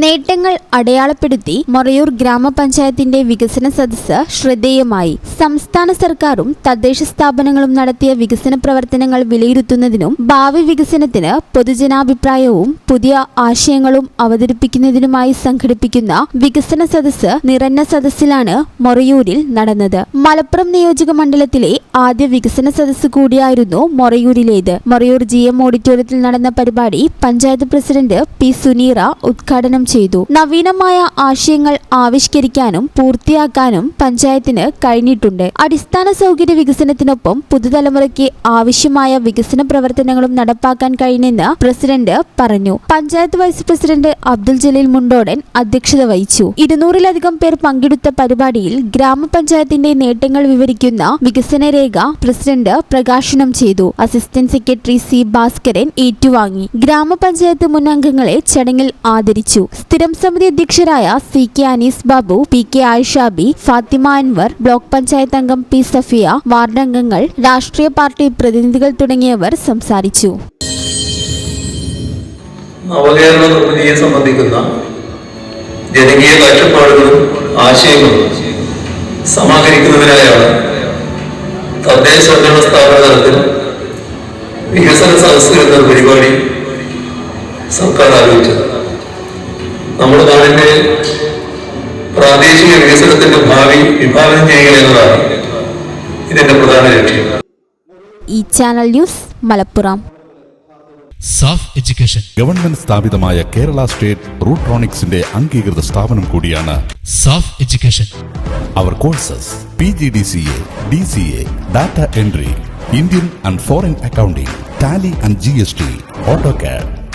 നേട്ടങ്ങൾ അടയാളപ്പെടുത്തി മൊറയൂർ ഗ്രാമപഞ്ചായത്തിന്റെ വികസന സദസ്സ് ശ്രദ്ധേയമായി. സംസ്ഥാന സർക്കാരും തദ്ദേശ സ്ഥാപനങ്ങളും നടത്തിയ വികസന പ്രവർത്തനങ്ങൾ വിലയിരുത്തുന്നതിനും ഭാവി വികസനത്തിന് പൊതുജനാഭിപ്രായവും പുതിയ ആശയങ്ങളും അവതരിപ്പിക്കുന്നതിനുമായി സംഘടിപ്പിക്കുന്ന വികസന സദസ്സ് നിറഞ്ഞ സദസ്സിലാണ് മൊറയൂരിൽ നടന്നത്. മലപ്പുറം നിയോജക മണ്ഡലത്തിലെ ആദ്യ വികസന സദസ്സ് കൂടിയായിരുന്നു മൊറയൂരിലേത്. മൊറയൂർ ജി എം ഓഡിറ്റോറിയത്തിൽ നടന്ന പരിപാടി പഞ്ചായത്ത് പ്രസിഡന്റ് പി സുനീറ ഉദ്ഘാടനം ചെയ്തു. നവീനമായ ആശയങ്ങൾ ആവിഷ്കരിക്കാനും പൂർത്തിയാക്കാനും പഞ്ചായത്തിന് കഴിഞ്ഞിട്ടുണ്ട്. അടിസ്ഥാന സൗകര്യ വികസനത്തിനൊപ്പം പുതുതലമുറയ്ക്ക് ആവശ്യമായ വികസന പ്രവർത്തനങ്ങളും നടപ്പാക്കാൻ കഴിഞ്ഞെന്ന് പ്രസിഡന്റ് പറഞ്ഞു. പഞ്ചായത്ത് വൈസ് പ്രസിഡന്റ് അബ്ദുൽ ജലീൽ മുണ്ടോടൻ അധ്യക്ഷത വഹിച്ചു. ഇരുന്നൂറിലധികം പേർ പങ്കെടുത്ത പരിപാടിയിൽ ഗ്രാമപഞ്ചായത്തിന്റെ നേട്ടങ്ങൾ വിവരിക്കുന്ന വികസന രേഖ പ്രസിഡന്റ് പ്രകാശനം ചെയ്തു. അസിസ്റ്റന്റ് സെക്രട്ടറി സി ഭാസ്കരൻ ഏറ്റുവാങ്ങി. ഗ്രാമപഞ്ചായത്ത് മുൻ അംഗങ്ങളെ ചടങ്ങിൽ ആദരിച്ചു. സ്ഥിരം സമിതി അധ്യക്ഷരായ C K Anees Babu P K Ayishabi Fathima Anwar block panchayat അംഗം പി സഫിയ വാർഡംഗങ്ങൾ രാഷ്ട്രീയ പാർട്ടി പ്രതിനിധികൾ തുടങ്ങിയവർ സംസാരിച്ചു. ജനകീയ കാഴ്ചപ്പാടുകളും ആശയങ്ങളും സമാഹരിക്കുന്നതിനായാണ് തദ്ദേശ ഭരണ സ്ഥാപന തലത്തിൽ വികസന സദസ്സ് എന്ന പരിപാടി സർക്കാർ ആലോചിച്ചത് നമ്മുടെ നാടിന്റെ പ്രാദേശിക വികസനത്തിന്റെ ഭാവി വിഭാവനം ചെയ്യുക എന്നതാണ് ഇതിന്റെ പ്രധാന ലക്ഷ്യം. ഈ channel news Malappuram. Saaf education. Government സ്ഥാപിതമായ കേരള സ്റ്റേറ്റ് റൂട്രോണിക്സിന്റെ അംഗീകൃത സ്ഥാപനം കൂടിയാണ് Saaf education. Our courses P G D C A D C A data entry Indian and foreign accounting Tally and G S T auto CAD